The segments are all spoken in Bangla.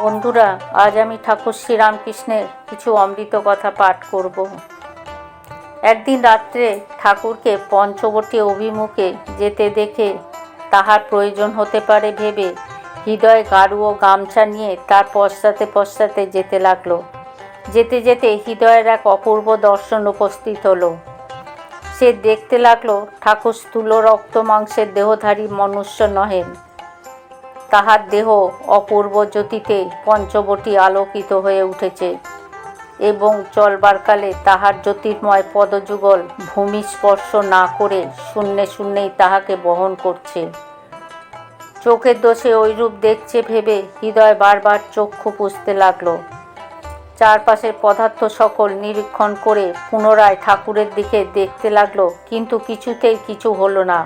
বন্ধুরা, আজ আমি ঠাকুর শ্রীরামকৃষ্ণের কিছু অমৃত কথা পাঠ করব। একদিন রাত্রে ঠাকুরকে পঞ্চবটী অভিমুখে যেতে দেখে তাহার প্রয়োজন হতে পারে ভেবে হৃদয় গাড়ু ও গামছা নিয়ে তার পশ্চাতে পশ্চাতে যেতে লাগল। যেতে যেতে হৃদয়ের এক অপূর্ব দর্শন উপস্থিত হলো। সে দেখতে লাগল ঠাকুর স্থূল রক্ত মাংসের দেহধারী মনুষ্য নহেন। তাহার দেহ অপূর্ব জ্যোতিতে পঞ্চবটী আলোকিত হয়ে উঠেছে এবং চলবার কালে তাহার জ্যোতির্ময় পদযুগল ভূমি স্পর্শ না করে শূন্যে শূন্যেই তাহাকে বহন করছে। চোখের দোষে ওইরূপ দেখছে ভেবে হৃদয় বারবার চক্ষু পুষতে লাগল। চারপাশের পদার্থ সকল নিরীক্ষণ করে পুনরায় ঠাকুরের দিকে দেখতে লাগল, কিন্তু কিছুতেই কিছু হলো না।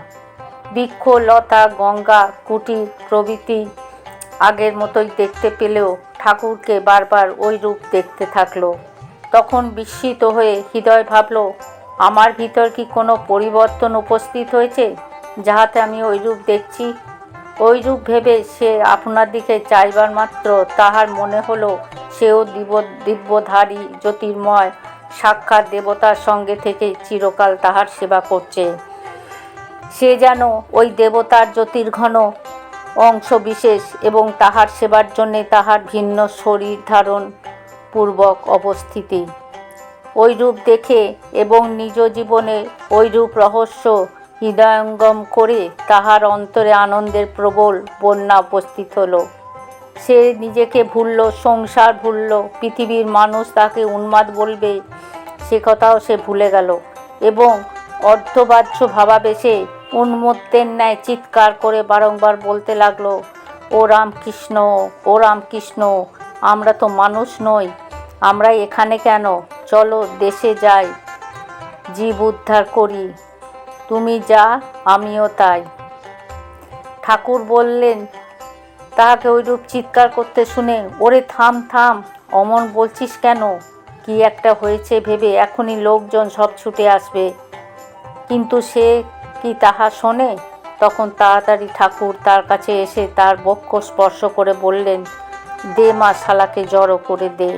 বৃক্ষ, লতা, গঙ্গা কুটি প্রভৃতি আগের মতোই দেখতে পেলেও ঠাকুরকে বারবার ওই রূপ দেখতে থাকল। তখন বিস্মিত হয়ে হৃদয় ভাবল, আমার ভিতর কি কোনো পরিবর্তন উপস্থিত হয়েছে, যাহাতে আমি ওই রূপ দেখছি? ওই রূপ ভেবে সে আপনার দিকে চাইবার মাত্র তাহার মনে হলো, সেও দিব দিব্যধারী, জ্যোতির্ময়, সাক্ষাৎ দেবতার সঙ্গে থেকে চিরকাল তাহার সেবা করছে। সে যেন ওই দেবতার জ্যোতির্ঘন অংশ বিশেষ এবং তাহার সেবার জন্যে তাহার ভিন্ন শরীর ধারণ পূর্বক অবস্থিতি। ওই রূপ দেখে এবং নিজ জীবনে ওই রূপ রহস্য হৃদয়ঙ্গম করে তাহার অন্তরে আনন্দের প্রবল বন্যা উপস্থিত হলো। সে নিজেকে ভুলল, সংসার ভুলল, পৃথিবীর মানুষ তাকে উন্মাদ বলবে, সে কথাও সে ভুলে গেল এবং অর্ধবাহ্য ভাবাবেশে উন্মত্তের ন্যায় চিৎকার করে বারংবার বলতে লাগল, ও রামকৃষ্ণ ও রামকৃষ্ণ, আমরা তো মানুষ নই, আমরা এখানে কেন? চলো দেশে যাই, জীব উদ্ধার করি, তুমি যা, আমিও তাই। ঠাকুর বললেন, তাহাকে ওইরূপ চিৎকার করতে শুনে, ওরে থাম থাম, অমন বলছিস কেন? কি একটা হয়েছে ভেবে এখনই লোকজন সব ছুটে আসবে। কিন্তু সে কি তাহা শোনে? তখন তাড়াতাড়ি ঠাকুর তার কাছে এসে তার বক্ষ স্পর্শ করে বললেন, দে মা শালাকে জড়ো করে দে।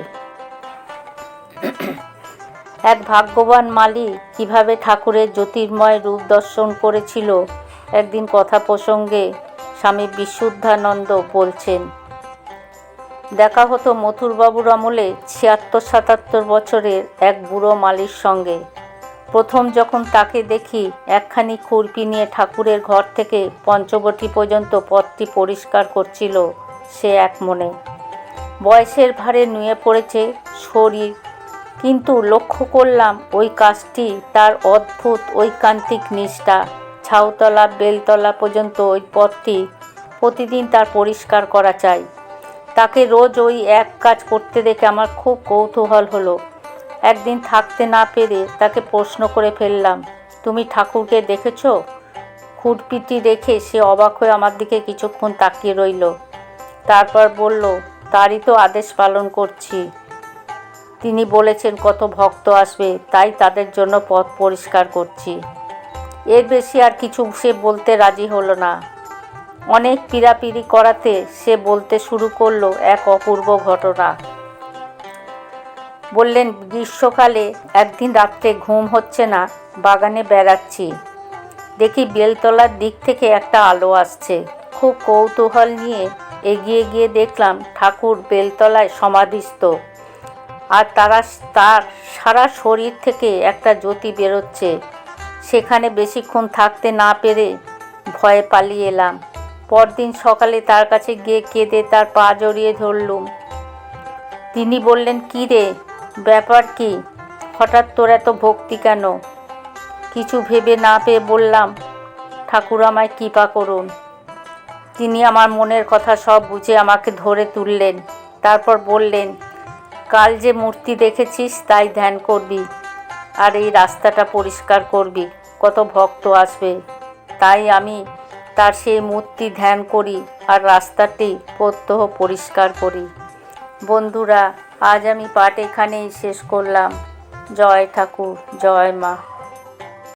এক ভাগ্যবান মালি কীভাবে ঠাকুরের জ্যোতির্ময় রূপ দর্শন করেছিল? একদিন কথা প্রসঙ্গে স্বামী বিশুদ্ধানন্দ বলছেন, দেখা হতো মথুরবাবুর আমলে ছিয়াত্তর সাতাত্তর বছরের এক বুড়ো মালির সঙ্গে। প্রথম যখন তাকে দেখি, একখানি খুরপি নিয়ে ঠাকুরের ঘর থেকে পঞ্চবটি পর্যন্ত পথটি পরিষ্কার করছিল সে এক মনে। বয়সের ভারে নুয়ে পড়েছে শরীর। কিন্তু লক্ষ্য করলাম ওই কাজটি তার অদ্ভুত ঐকান্তিক নিষ্ঠা। ছাউতলা, বেলতলা পর্যন্ত ওই পথটি প্রতিদিন তার পরিষ্কার করা চাই। তাকে রোজ ওই এক কাজ করতে দেখে আমার খুব কৌতূহল হলো। একদিন থাকতে না পেরে তাকে প্রশ্ন করে ফেললাম, তুমি ঠাকুরকে দেখেছ? খুরপিটি রেখে সে অবাক হয়ে আমার দিকে কিছুক্ষণ তাকিয়ে রইল। তারপর বলল, তারই তো আদেশ পালন করছি। তিনি বলেছেন কত ভক্ত আসবে, তাই তাদের জন্য পথ পরিষ্কার করছি। এর বেশি আর কিছু সে বলতে রাজি হলো না। অনেক পিড়াপিড়ি করাতে সে বলতে শুরু করল এক অপূর্ব ঘটনা। বললেন, গ্রীষ্মকালে একদিন রাত্রে ঘুম হচ্ছে না, বাগানে বেড়াচ্ছি। দেখি বেলতলার দিক থেকে একটা আলো আসছে। খুব কৌতূহল নিয়ে এগিয়ে গিয়ে দেখলাম ঠাকুর বেলতলায় সমাধিস্থ। আর তারা তার সারা শরীর থেকে একটা জ্যোতি বেরোচ্ছে। সেখানে বেশিক্ষণ থাকতে না পেরে ভয়ে পালিয়ে এলাম। পরদিন সকালে তার কাছে গিয়ে কেঁদে তার পা জড়িয়ে ধরলুম। তিনি বললেন, কী রে ব্যাপার কি? হঠাৎ তোর এত ভক্তি কেন? কিছু ভেবে না পেয়ে বললাম, ঠাকুর আমায় কৃপা করুন। তিনি আমার মনের কথা সব বুঝে আমাকে ধরে তুললেন। তারপর বললেন, কাল যে মূর্তি দেখেছিস, তাই ধ্যান করবি আর এই রাস্তাটা পরিষ্কার করবি। কত ভক্ত আসবে। তাই আমি তার সেই মূর্তি ধ্যান করি আর রাস্তাটি প্রত্যহ পরিষ্কার করি। বন্ধুরা আজ আমি পাঠ এখানেই শেষ করলাম। জয় ঠাকুর জয় মা।